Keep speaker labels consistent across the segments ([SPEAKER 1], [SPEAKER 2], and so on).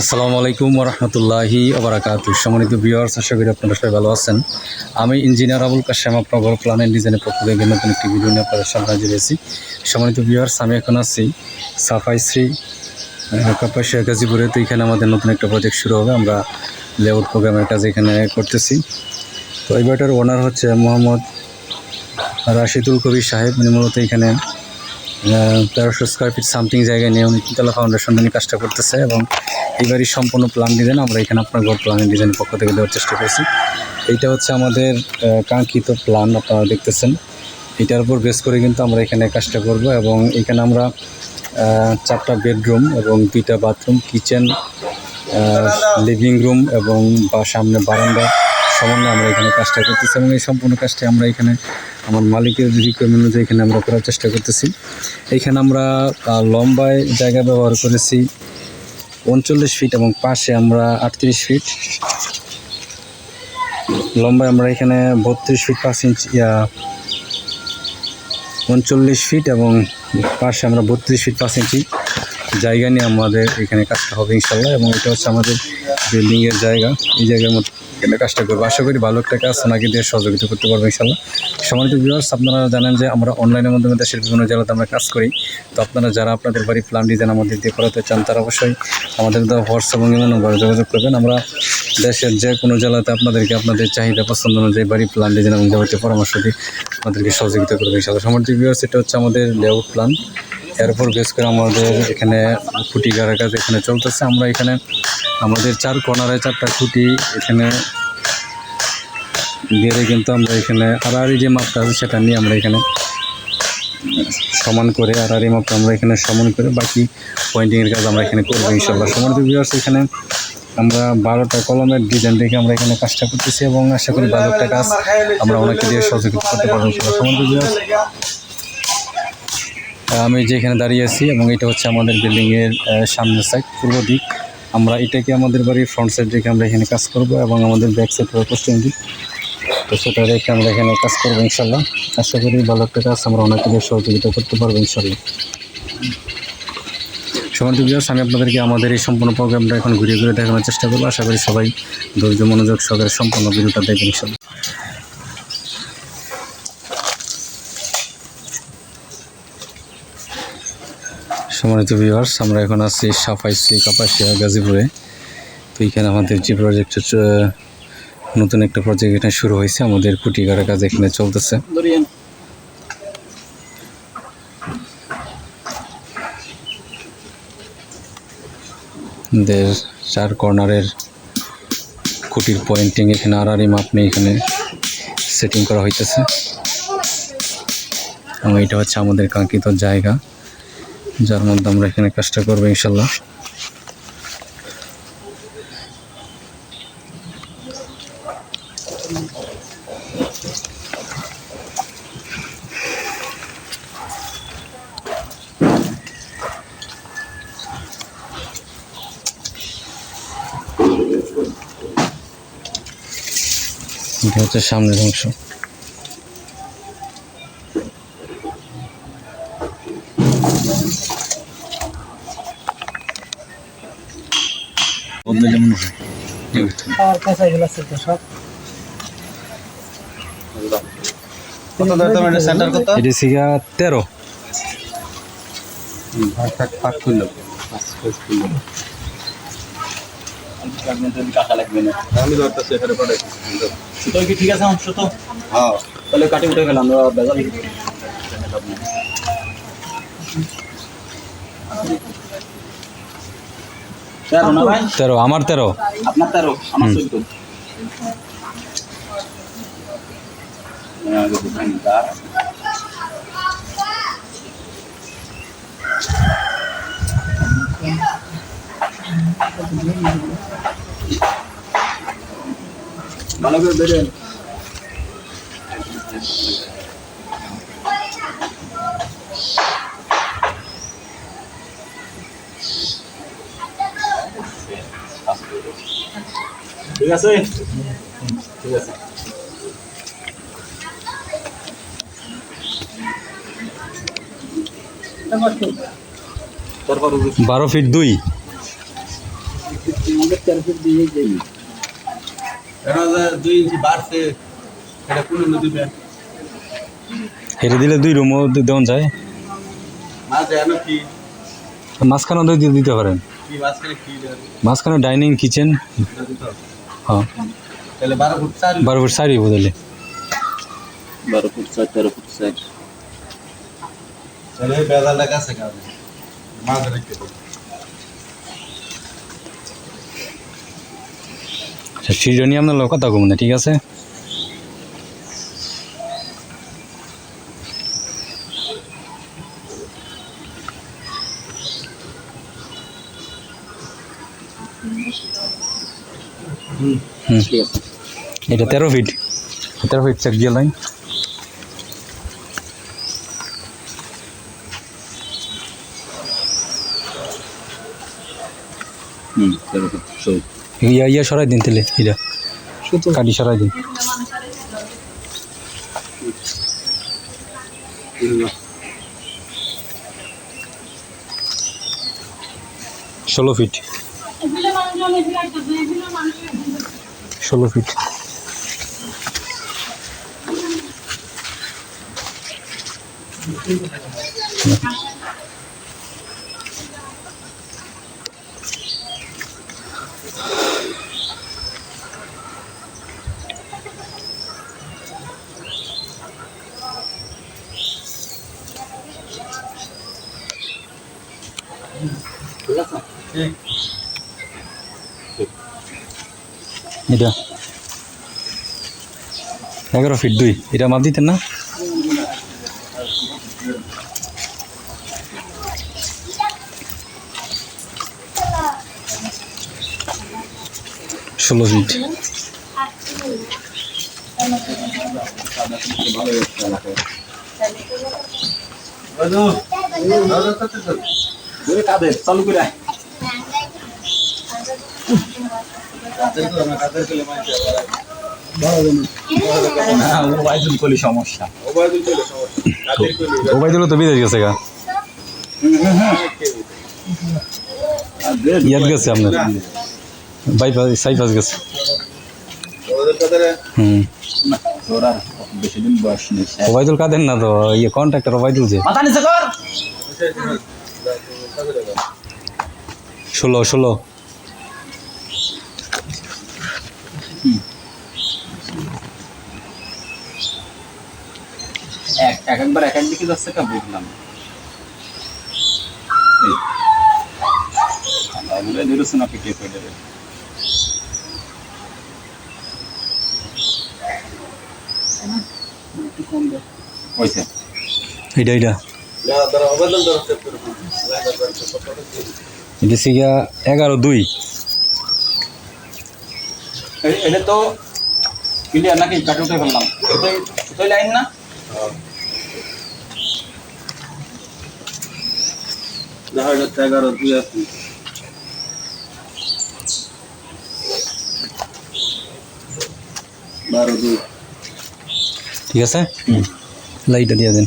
[SPEAKER 1] আসসালামু আলাইকুম রহমতুল্লাহি আবরাকাতু সম্মানিত ভিউয়ার্স আশা করি আপনারা সবাই ভালো আছেন। আমি ইঞ্জিনিয়ার আবুল কাশেম আপনার প্ল্যান ডিজাইনের পক্ষ থেকে নতুন একটি ভিডিও নিয়ে আপনাদের সামনে হাজির হয়েছি। সম্মানিত ভিউয়ার্স আমি এখন আছি সাফাই শ্রী কাপাসিয়া গাজীপুরে। তো এখানে আমাদের নতুন একটা প্রজেক্ট শুরু হবে। আমরা লেআউট প্রোগ্রামের কাজ এখানে করতেছি। তো এই বাড়িটার ওনার হচ্ছে মোহাম্মদ রাশিদুল কবির সাহেব। উনি মূলত এখানে তেরোশো স্কোয়ার ফিট সামথিং জায়গায় নিয়ে উনি তিনতলা ফাউন্ডেশন নিয়ে কাজটা করতেছে এবং এই সম্পূর্ণ প্ল্যান ডিজাইন আমরা এখানে আপনার ঘর প্ল্যানের ডিজাইনের পক্ষ থেকে দেওয়ার চেষ্টা করছি। এইটা হচ্ছে আমাদের কাঙ্ক্ষিত প্ল্যান আপনারা দেখতেছেন। এটার উপর বেস করে কিন্তু আমরা এখানে কাজটা করব এবং এখানে আমরা চারটা বেডরুম এবং দুইটা বাথরুম কিচেন লিভিং রুম এবং বা সামনে বারান্দা সমন্বয়ে আমরা এখানে কাজটা করতেছি এবং এই সম্পূর্ণ কাজটি আমরা এখানে আমার মালিকের রিকোয়ারমেন্ট অনুযায়ী এখানে আমরা করার চেষ্টা করতেছি। এখানে আমরা লম্বায় জায়গা ব্যবহার করেছি। উনচল্লিশ ফিট এবং পাশে আমরা আটত্রিশ ফিট লম্বায় আমরা এখানে বত্রিশ ফিট পাঁচ ইঞ্চ উনচল্লিশ ফিট এবং পাশে আমরা বত্রিশ ফিট পাঁচ ইঞ্চি জায়গা নিয়ে আমাদের এখানে কাজটা হবে ইনশাল্লাহ এবং এটা হচ্ছে আমাদের বিল্ডিংয়ের জায়গা। এই জায়গার মধ্যে এখানে কাজটা করব। আশা করি ভালো একটা কাজ ওনাকে দিয়ে সহযোগিতা করতে পারব, ইনশাল্লাহ। সম্মানিত ভিউয়ার্স আপনারা জানেন যে আমরা অনলাইনের মাধ্যমে দেশের বিভিন্ন জেলাতে আমরা কাজ করি। তো আপনারা যারা আপনাদের বাড়ি প্ল্যান ডিজাইন আমাদের দিয়ে করাতে চান, তারা অবশ্যই আমাদের দেওয়া হোয়াটসঅ্যাপ এবং ইমেল নম্বরে যোগাযোগ করবেন। আমরা দেশের যে কোনো জেলাতে আপনাদেরকে আপনাদের চাহিদা পছন্দ অনুযায়ী বাড়ি প্ল্যান ডিজাইন এবং যাবতীয় পরামর্শ দিয়ে আপনাদেরকে সহযোগিতা করবে, ইনশাল্লাহ। সম্মানিত ভিউয়ার্স এটা হচ্ছে আমাদের লেআউট প্ল্যান এর উপর বেস করে আমাদের এখানে খুঁটি গাড়ার কাজ এখানে চলতেছে। আমরা এখানে আমাদের চার কর্নারে চারটা খুঁটি, এখানে দিয়ে কিন্তু আমরা এখানে আড়াআড়ি যে মাপটা আছে সেটা নিয়ে আমরা এখানে সমান করে, আড়াআড়ি মাপটা আমরা এখানে সমান করে বাকি পয়েন্টিংয়ের কাজ আমরা এখানে করব ইনশাল্লাহ। ভিউয়ার্স এখানে আমরা বারোটা কলমের ডিজাইন দেখে আমরা এখানে কাজটা করতেছি এবং আশা করি একটা কাজ আমরা ওনাকে দিয়ে সহযোগিতা করতে পারব সমানিত ভিউয়ার্স আমি যেখানে দাঁড়িয়ে আছি এবং এটা হচ্ছে আমাদের বিল্ডিংয়ের সামনের সাইড পূর্ব দিক। আমরা এটাকে আমাদের বাড়ির ফ্রন্ট সাইড রেখে আমরা এখানে কাজ করব এবং আমাদের ব্যাক সাইড হবে পশ্চিম তো সেটা রেখে আমরা এখানে কাজ করব ইনশাল্লাহ আশা করি ভালো একটা কাজ আমরা অনেক কিছু সহযোগিতা করতে পারব ইনশাল্লাহ সমান বিয়াস আমি আপনাদেরকে আমাদের এই সম্পূর্ণ প্রোগ্রামটা এখন ঘুরে ঘুরে দেখানোর চেষ্টা করব। আশা করি সবাই ধৈর্য, মনোযোগ সহকারে সম্পূর্ণ ভিডিওটা দেখবেন ইনশাল্লাহ সম্মানিত ভিউয়ার্স আমরা এখন আছি সাফাইসি কাপাসিয়া, গাজীপুরে। তো এখানে আমাদের যে প্রজেক্ট নতুন একটা প্রজেক্ট এখানে শুরু হয়েছে। আমাদের কুটি গাড়া কাজ এখানে চলতেছে। চার কর্নারের খুঁটির পয়েন্টিং এখানে, আড়াআড়ি মাপ নিয়ে এখানে সেটিং করা হইতেছে। এবং এটা হচ্ছে আমাদের কাঙ্ক্ষিত জায়গা। যার মধ্যে আমরা এখানে কাজটা করব ইনশাল্লাহ। এটা হচ্ছে সামনের অংশ বদলে যেমন হয়
[SPEAKER 2] খাওয়ার পেঁচা গুলো আছে তো সব।
[SPEAKER 3] কত ধরে তোমার সেন্টার কত?
[SPEAKER 1] এটি সিগা তেরো।
[SPEAKER 3] ভাগ থাক পাক করল আমি ধরতেছি এখানে পড়ে
[SPEAKER 4] তো কি ঠিক আছে অংশ তো
[SPEAKER 3] হ্যাঁ।
[SPEAKER 4] তাহলে কাটি উঠে গেলাম আমরা বেজাল। তেরো
[SPEAKER 1] আমার তেরো।
[SPEAKER 4] আপনার তেরো আমার চোদ্দ। ভালো করে বেরেন ঠিক আছে? ঠিক আছে।
[SPEAKER 1] বারো ফিট দুই। হেঁটে দিলে দুই রুমও দেওয়া যায়। মাঝখানে দিতে পারেন।
[SPEAKER 3] মাঝখানে
[SPEAKER 1] ডাইনিং কিচেন। হ্যাঁ
[SPEAKER 3] তাহলে বারো ফুট চার
[SPEAKER 1] বারো ফুট সারি বদলে
[SPEAKER 4] বারো ফুট চার তেরো ফুট চার
[SPEAKER 3] তাহলে বেজালটা কাছে কাছে মাঝে রেখে দেবো
[SPEAKER 1] আচ্ছা সিঁড়ি আপনার লোক কথা কম ঠিক আছে এটা তেরো ফিট তেরো ফিট চেক দিয়ে লাইন। ইয়া ইয়া সরাই দিন তাহলে এটা কাটি সরাই দিন। ষোলো ফিট ষোলো ফিট এটা এগারো ফিট দুই এটা মাপ দিতেন না ষোলো ফিট
[SPEAKER 3] চল
[SPEAKER 4] করে হ্যাঁ করলে সমস্যা
[SPEAKER 3] ওবাইদুল করে সমস্যা কাদের করে
[SPEAKER 1] ও ভাই দিল তো বিদেশ গেছে গা।
[SPEAKER 4] কাদের
[SPEAKER 1] ইয়াদ গেছে আপনার। বাইপাস সাইপাস গেছে। হুম। ওবায়দুল কাদের না তো? ইয়ে কন্ট্রাক্টর ওবায়দুল যে। ষোলো ষোলো।
[SPEAKER 4] এক এক একবার এক এক দিকে যাচ্ছে কা বুঝলাম। এই। আমরা বলে ধরেছে না
[SPEAKER 1] এইটা এইটা। এটা সিগা এগারো দুই।
[SPEAKER 4] এটা তো ক্লিয়ার নাকি? কাটে উঠে ফেললাম। লাইন না?
[SPEAKER 3] এগারো দুই আছে। বারো দুই।
[SPEAKER 1] ঠিক আছে? লাইটটা দিয়ে দেন।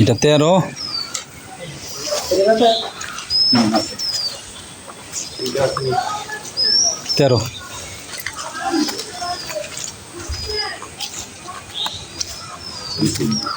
[SPEAKER 1] এটা তেরো।
[SPEAKER 4] হুম, আছে।
[SPEAKER 3] ঠিক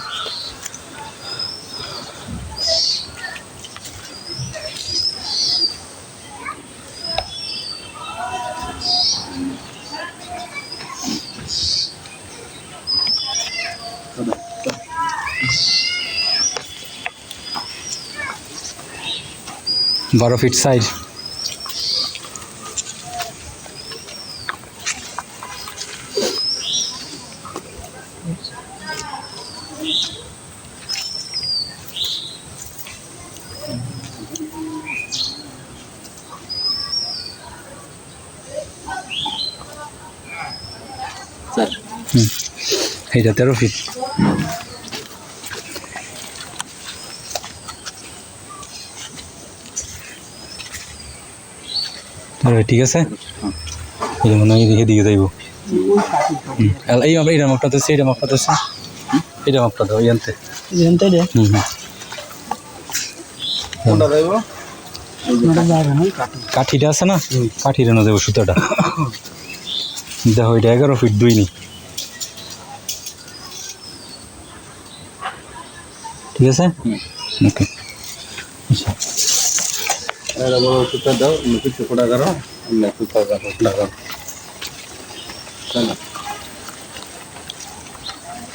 [SPEAKER 1] বারো ফিট সাইড এইটা তেরো ফিট। তাহলে ঠিক আছে? এই মনে হয় এদিকে দিকে যাইব। আর এই এইটা মাপটা তো এইটা মাপটা তো এইটা মাপটা তো ওই আনতে
[SPEAKER 2] জানতে রে
[SPEAKER 1] হুম হুম।
[SPEAKER 3] কোনটা দেবো
[SPEAKER 1] কাঠিটা আছে না? কাঠিটা না যাব সুতোটা। দেখো এটা এগারো ফিট দুই নি। ঠিক আছে? ওকে।
[SPEAKER 3] এটা বড় সুতা দাও কিছু কোটা করো